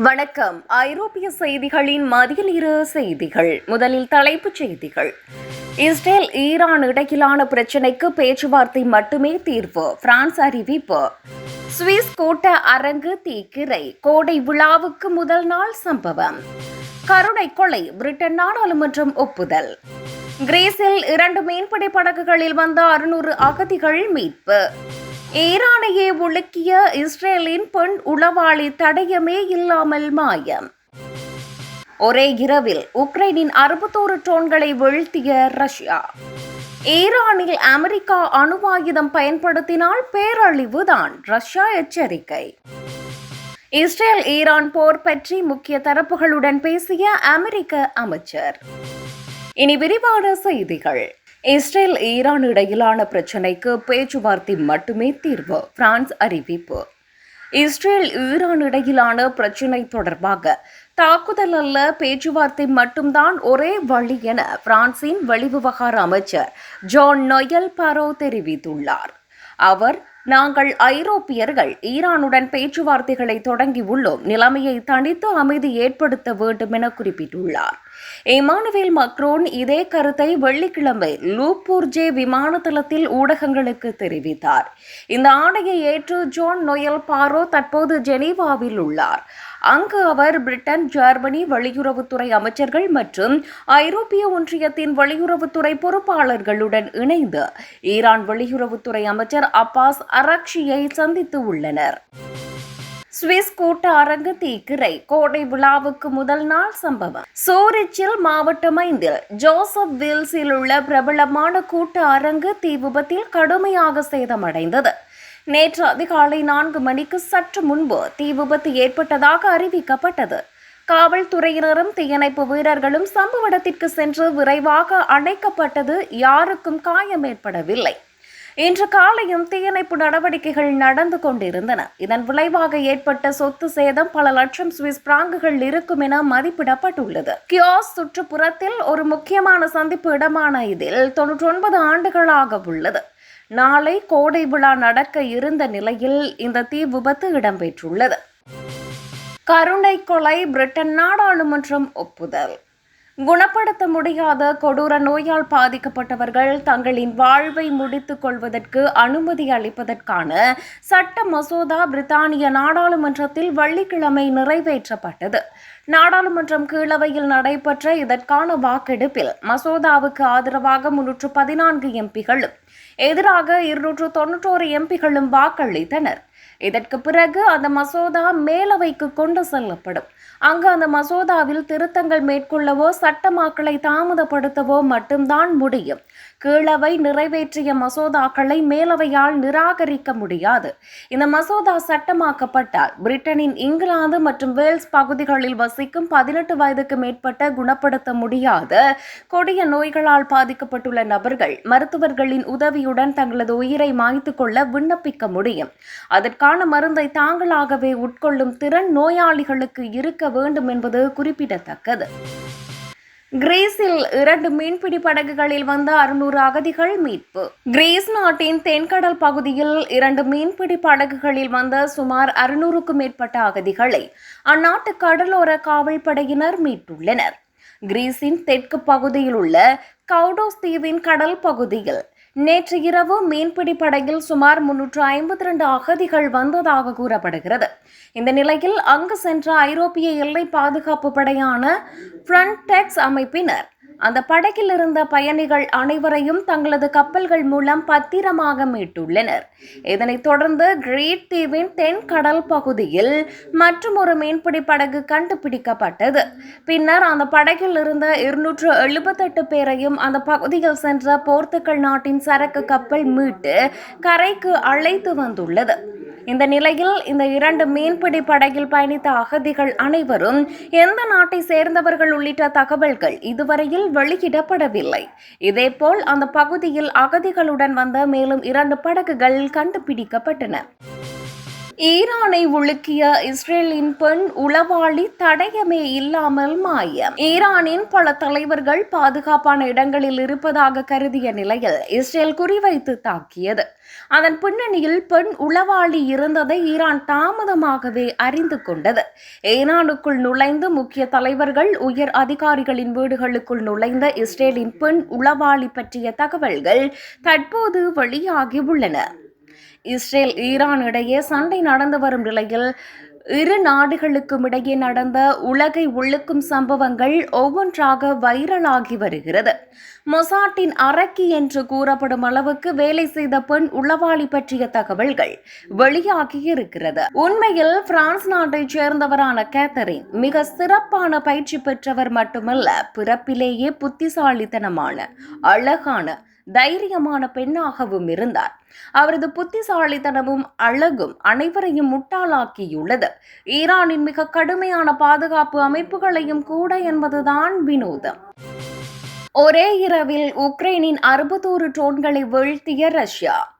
வணக்கம். ஐரோப்பிய செய்திகளின் மதிய நேர செய்திகள். முதலில் தலைப்புச் செய்திகள். இஸ்ரேல் ஈரான் இடையிலான பிரச்சினைக்கு பேச்சுவார்த்தை மட்டுமே தீர்வு. பிரான்ஸ் அறிவிப்பு. சுவிஸ் கூட்ட அரங்கு தீக்கிரை. கோடை விழாவுக்கு முதல் நாள் சம்பவம். கருணை கொலை. பிரிட்டன் நாடாளுமன்றம் ஒப்புதல். கிரீஸில் இரண்டு மீன்பிடி படகுகளில் வந்த அறுநூறு அகதிகள் மீட்பு. ஈரானையே உலுக்கிய இஸ்ரேலின் பெண் உளவாளி தடயமே இல்லாமல் மாயம். ஒரே இரவில் உக்ரைனின் அறுபத்தோரு ட்ரோன்களை வீழ்த்திய ரஷ்யா. ஈரானில் அமெரிக்கா அணுவாயுதம் பயன்படுத்தினால் பயன்படுத்தினால் பேரழிவுதான் ரஷ்யா எச்சரிக்கை. இஸ்ரேல் ஈரான் போர் பற்றி முக்கிய தரப்புகளுடன் பேசிய அமெரிக்க அமைச்சர். இனி விரிவான செய்திகள். இஸ்ரேல் ஈரான் இடையிலான பிரச்சினைக்கு பேச்சுவார்த்தை மட்டுமே தீர்வு. பிரான்ஸ் அறிவிப்பு. இஸ்ரேல் ஈரான் இடையிலான பிரச்சினை தொடர்பாக தாக்குதல் அல்ல பேச்சுவார்த்தை மட்டும்தான் ஒரே வழி என பிரான்சின் வெளிவிவகார அமைச்சர் ஜான் நொயல் பாரோ தெரிவித்துள்ளார். அவர் நாங்கள் ஐரோப்பியர்கள் ஈரானுடன் பேச்சுவார்த்தைகளை தொடங்கியுள்ளோம் நிலைமையை தணித்து அமைதி ஏற்படுத்த வேண்டும் என குறிப்பிட்டுள்ளார். இமானுவேல் மக்ரோன் இதே கருத்தை வெள்ளிக்கிழமை லூப்பூர்ஜே விமான தளத்தில் ஊடகங்களுக்கு தெரிவித்தார். இந்த ஆணையை ஏற்று ஜோன் நொயல் பாரோ தற்போது ஜெனீவாவில் உள்ளார். அங்கு அவர் பிரிட்டன் ஜெர்மனி வெளியுறவுத்துறை அமைச்சர்கள் மற்றும் ஐரோப்பிய ஒன்றியத்தின் வெளியுறவுத்துறை பொறுப்பாளர்களுடன் இணைந்து ஈரான் வெளியுறவுத்துறை அமைச்சர் அப்பாஸ் அரக்ஷியை சந்தித்து உள்ளனர். சுவிஸ் கூட்ட அரங்கு தீக்கிரை கோடை விழாவுக்கு முதல் நாள் சம்பவம். சூரிச்சில் மாவட்டம் ஐந்தில் ஜோசப் வில்ஸில் உள்ள பிரபலமான கூட்ட அரங்கு தீ விபத்தில் கடுமையாக சேதமடைந்தது. நேற்று அதிகாலை நான்கு மணிக்கு சற்று முன்பு தீ விபத்து ஏற்பட்டதாக அறிவிக்கப்பட்டது. காவல்துறையினரும் தீயணைப்பு வீரர்களும் சம்பவ இடத்திற்கு சென்று விரைவாக அணைக்கப்பட்டது யாருக்கும் காயம் ஏற்படவில்லை. இன்று காலையும் தீயணைப்பு நடவடிக்கைகள் நடந்து கொண்டிருந்தன. இதன் விளைவாக ஏற்பட்ட சொத்து சேதம் பல லட்சம் சுவிஸ் பிராங்குகள் இருக்கும் என மதிப்பிடப்பட்டுள்ளது. கியோஸ் சுற்றுப்புறத்தில் ஒரு முக்கியமான சந்திப்பு இடமான இதில் தொன்னூற்றி ஒன்பது ஆண்டுகளாக உள்ளது. நாளை கோடை விழா நடக்க இருந்த நிலையில் இந்த தீ விபத்து இடம்பெற்றுள்ளது. கருணை கொலை பிரிட்டன் நாடாளுமன்றம் ஒப்புதல். குணப்படுத்த முடியாத கொடூர நோயால் பாதிக்கப்பட்டவர்கள் தங்களின் வாழ்வை முடித்துக் கொள்வதற்கு அனுமதி அளிப்பதற்கான சட்ட மசோதா பிரித்தானிய நாடாளுமன்றத்தில் வெள்ளிக்கிழமை நிறைவேற்றப்பட்டது. நாடாளுமன்றம் கீழவையில் நடைபெற்ற இதற்கான வாக்கெடுப்பில் மசோதாவுக்கு ஆதரவாக முன்னூற்று பதினான்கு எம்பிகளும் எதிராக இருநூற்று தொன்னூற்றோரு எம்பிகளும் வாக்களித்தனர். இதற்கு பிறகு அந்த மசோதா மேலவைக்கு கொண்டு செல்லப்படும். அங்கு அந்த மசோதாவில் திருத்தங்கள் மேற்கொள்ளவோ சட்டமாக்களை தாமதப்படுத்தவோ மட்டும்தான் முடியும். கீழவை நிறைவேற்றிய மசோதாக்களை மேலவையால் நிராகரிக்க முடியாது. இந்த மசோதா சட்டமாக்கப்பட்டால் பிரிட்டனின் இங்கிலாந்து மற்றும் வேல்ஸ் பகுதிகளில் வசிக்கும் பதினெட்டு வயதுக்கு மேற்பட்ட குணப்படுத்த முடியாத. கொடிய நோய்களால் பாதிக்கப்பட்டுள்ள நபர்கள் மருத்துவர்களின் உதவியுடன் தங்களது உயிரை மாய்த்து கொள்ள விண்ணப்பிக்க முடியும். அதற்கான மருந்தை தாங்களாகவே உட்கொள்ளும் திறன் நோயாளிகளுக்கு இருக்க வேண்டும் என்பது குறிப்பிடத்தக்கது. கிரீஸில் இரண்டு மீன்பிடி படகுகளில் வந்த அறுநூறு அகதிகள் மீட்பு. கிரீஸ் நாட்டின் தென்கடல் பகுதியில் இரண்டு மீன்பிடி படகுகளில் வந்த சுமார் அறுநூறுக்கும் மேற்பட்ட அகதிகளை அந்நாட்டு கடலோர காவல்படையினர் மீட்டுள்ளனர். கிரீஸின் தெற்கு பகுதியில் உள்ள கவுடோஸ் தீவின் கடல் பகுதியில் நேற்று இரவு மீன்பிடி படகில் சுமார் முன்னூற்று ஐம்பத்தி ரெண்டு அகதிகள் வந்ததாக கூறப்படுகிறது. இந்த நிலையில் அங்கு சென்ற ஐரோப்பிய எல்லை பாதுகாப்பு படையான ஃப்ரண்டெக்ஸ் அமைப்பினர் அந்த படகில் இருந்த பயணிகள் அனைவரையும் தங்களது கப்பல்கள் மூலம் பத்திரமாக மீட்டுள்ளனர். இதனைத் தொடர்ந்து கிரீட் தீவின் தென் கடல் பகுதியில் மற்றும் ஒரு மீன்பிடி படகு கண்டுபிடிக்கப்பட்டது. பின்னர் அந்த படகில் இருந்த இருநூற்று எழுபத்தெட்டு பேரையும் அந்த பகுதியில் சென்ற போர்த்துக்கல் நாட்டின் சரக்கு கப்பல் மீட்டு கரைக்கு அழைத்து வந்துள்ளது. இந்த நிலையில் இந்த இரண்டு மீன்பிடி படகில் பயணித்த அகதிகள் அனைவரும் எந்த நாட்டை சேர்ந்தவர்கள் உள்ளிட்ட தகவல்கள் இதுவரையில் வெளியிடப்படவில்லை. இதேபோல் அந்த பகுதியில் அகதிகளுடன் வந்த மேலும் இரண்டு படகுகள் கண்டுபிடிக்கப்பட்டன. ஈரானை உலுக்கிய இஸ்ரேலின் பெண் உளவாளி தடயமே இல்லாமல் மாயம். ஈரானின் பல தலைவர்கள் பாதுகாப்பான இடங்களில் இருப்பதாக கருதிய நிலையில் இஸ்ரேல் குறிவைத்து தாக்கியது. அதன் பின்னணியில் பெண் உளவாளி இருந்ததை ஈரான் தாமதமாகவே அறிந்து கொண்டது. ஈரானுக்குள் நுழைந்து முக்கிய தலைவர்கள் உயர் அதிகாரிகளின் வீடுகளுக்குள் நுழைந்த இஸ்ரேலின் பெண் உளவாளி பற்றிய தகவல்கள் தற்போது வெளியாகி உள்ளன. இஸ்ரேல் ஈரான் இடையே சண்டை நடந்து வரும் நிலையில் இரு நாடுகளுக்கும் இடையே நடந்த உலகை உள்ளுக்கும் சம்பவங்கள் ஒவ்வொன்றாக வைரலாகி வருகிறது. மொசாட்டின் அரக்கி என்று கூறப்படும் அளவுக்கு வேலை செய்த பெண் உளவாளி பற்றிய தகவல்கள் வெளியாகி இருக்கிறது. உண்மையில் பிரான்ஸ் நாட்டைச் சேர்ந்தவரான கேத்தரின் மிக சிறப்பான பயிற்சி பெற்றவர் மட்டுமல்ல பிறப்பிலேயே புத்திசாலித்தனமான அழகான தைரியமான பெண்ணாகவும் இருந்தார். அவரது புத்திசாலித்தனமும் அழகும் அனைவரையும் முட்டாளாக்கியுள்ளது. ஈரானின் மிக கடுமையான பாதுகாப்பு அமைப்புகளையும் கூட என்பதுதான் வினோதம். ஒரே இரவில் உக்ரைனின் அறுபத்தோரு ட்ரோன்களை வீழ்த்திய ரஷ்யா.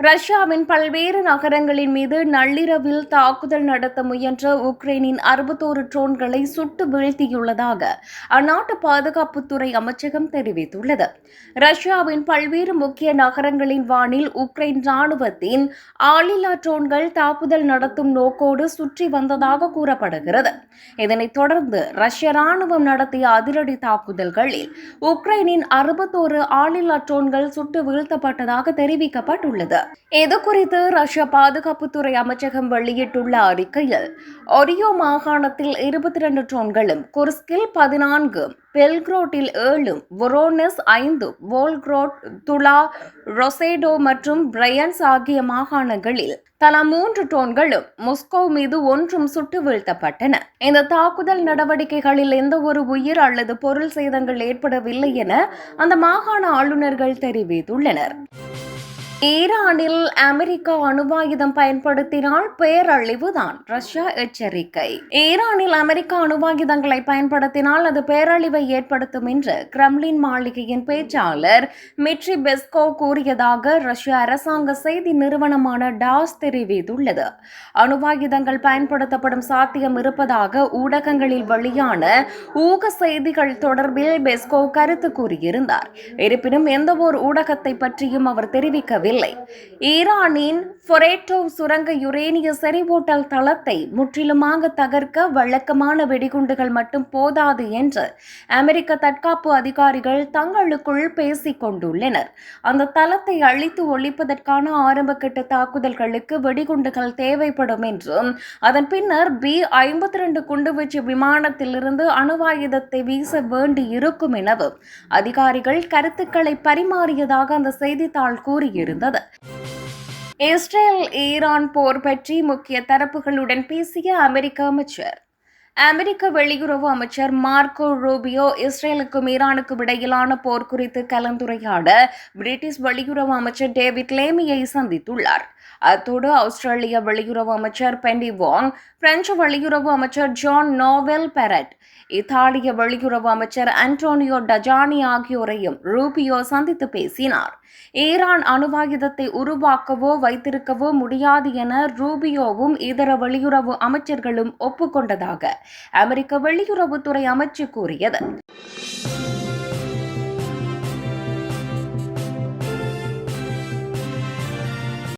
ரஷ்யாவின் பல்வேறு நகரங்களின் மீது நள்ளிரவில் தாக்குதல் நடத்த முயன்ற உக்ரைனின் அறுபத்தோரு ட்ரோன்களை சுட்டு வீழ்த்தியுள்ளதாக அந்நாட்டு பாதுகாப்புத்துறை அமைச்சகம் தெரிவித்துள்ளது. ரஷ்யாவின் பல்வேறு முக்கிய நகரங்களின் வானில் உக்ரைன் ராணுவத்தின் ஆளில்லா ட்ரோன்கள் தாக்குதல் நடத்தும் நோக்கோடு சுற்றி வந்ததாக கூறப்படுகிறது. இதனைத் தொடர்ந்து ரஷ்ய ராணுவம் நடத்திய அதிரடி தாக்குதல்களில் உக்ரைனின் அறுபத்தோரு ஆளில்லா ட்ரோன்கள் சுட்டு வீழ்த்தப்பட்டதாக தெரிவிக்கப்பட்டுள்ளது. இது குறித்து ரஷ்ய பாதுகாப்புத்துறை அமைச்சகம் வெளியிட்டுள்ள அறிக்கையில் ஒரியோ மாகாணத்தில் இருபத்தி ரெண்டு ட்ரோன்களும் குர்ஸ்கில் பதினான்கு பெல்க்ரோட்டில் ஏழும் வொரோனஸ் ஐந்து வோல்க்ரோட் துலா ரொசேடோ மற்றும் பிரையன்ஸ் ஆகிய மாகாணங்களில் தலா மூன்று டோன்களும் மொஸ்கோ மீது ஒன்றும் சுட்டு வீழ்த்தப்பட்டன. இந்த தாக்குதல் நடவடிக்கைகளில் எந்த ஒரு உயிர் அல்லது பொருள் சேதங்கள் ஏற்படவில்லை என அந்த மாகாண ஆளுநர்கள் தெரிவித்துள்ளனர். ஈரானில் அமெரிக்கா அணுவாயுதம் பயன்படுத்தினால் பேரழிவுதான். ரஷ்யா எச்சரிக்கை. ஈரானில் அமெரிக்கா அணுவாயுதங்களை பயன்படுத்தினால் அது பேரழிவை ஏற்படுத்தும் என்று கிரெம்லின் மாளிகையின் பேச்சாளர் மிட்ரி பெஸ்கோ கூறியதாக ரஷ்ய அரசாங்க செய்தி நிறுவனமான டாஸ் தெரிவித்துள்ளது. அணுவாயுதங்கள் பயன்படுத்தப்படும் சாத்தியம் இருப்பதாக ஊடகங்களில் வெளியான ஊக செய்திகள் தொடர்பில் பெஸ்கோ கருத்து கூறியிருந்தார். இருப்பினும் எந்தவொரு ஊடகத்தை பற்றியும் அவர் தெரிவிக்கவில்லை. முடியவில்லை ஈரானின் ஃபொரேட்டோ சுரங்க யுரேனிய செறிவூட்டல் தளத்தை முற்றிலுமாக தகர்க்க வழக்கமான வெடிகுண்டுகள் மட்டும் போதாது என்று அமெரிக்க தற்காப்பு அதிகாரிகள் தங்களுக்குள் பேசிக் கொண்டுள்ளனர். அந்த தளத்தை அழித்து ஒழிப்பதற்கான ஆரம்பகட்ட தாக்குதல்களுக்கு வெடிகுண்டுகள் தேவைப்படும் என்றும் அதன் பின்னர் பி ஐம்பத்தி ரெண்டு குண்டுவீச்சு விமானத்திலிருந்து அணுவாயுதத்தை வீச வேண்டி இருக்கும் எனவும் அதிகாரிகள் கருத்துக்களை பரிமாறியதாக அந்த செய்தித்தாள் கூறியிருந்தது. இருந்தது. இஸ்ரேல் ஈரான் போர் பற்றி முக்கிய தரப்புகளுடன் பேசிய அமெரிக்க அமைச்சர். அமெரிக்க வெளியுறவு அமைச்சர் மார்க்கோ ரூபியோ இஸ்ரேலுக்கும் ஈரானுக்கும் இடையிலான போர் குறித்து கலந்துரையாட பிரிட்டிஷ் வெளியுறவு அமைச்சர் டேவிட் லேமியை சந்தித்துள்ளார். அத்தோடு ஆஸ்திரேலிய வெளியுறவு அமைச்சர் பெண்டி வாங் பிரெஞ்சு வெளியுறவு அமைச்சர் ஜான் நோவெல் பெரட் இத்தாலிய வெளியுறவு அமைச்சர் அன்டோனியோ டஜானி ஆகியோரையும் ரூபியோ சந்தித்து பேசினார். ஈரான் அணுவாயுதத்தை உருவாக்கவோ வைத்திருக்கவோ முடியாது என ரூபியோவும் இதர வெளியுறவு அமைச்சர்களும் ஒப்புக்கொண்டதாக அமெரிக்க வெளியுறவுத்துறை அமைச்சு கூறியது.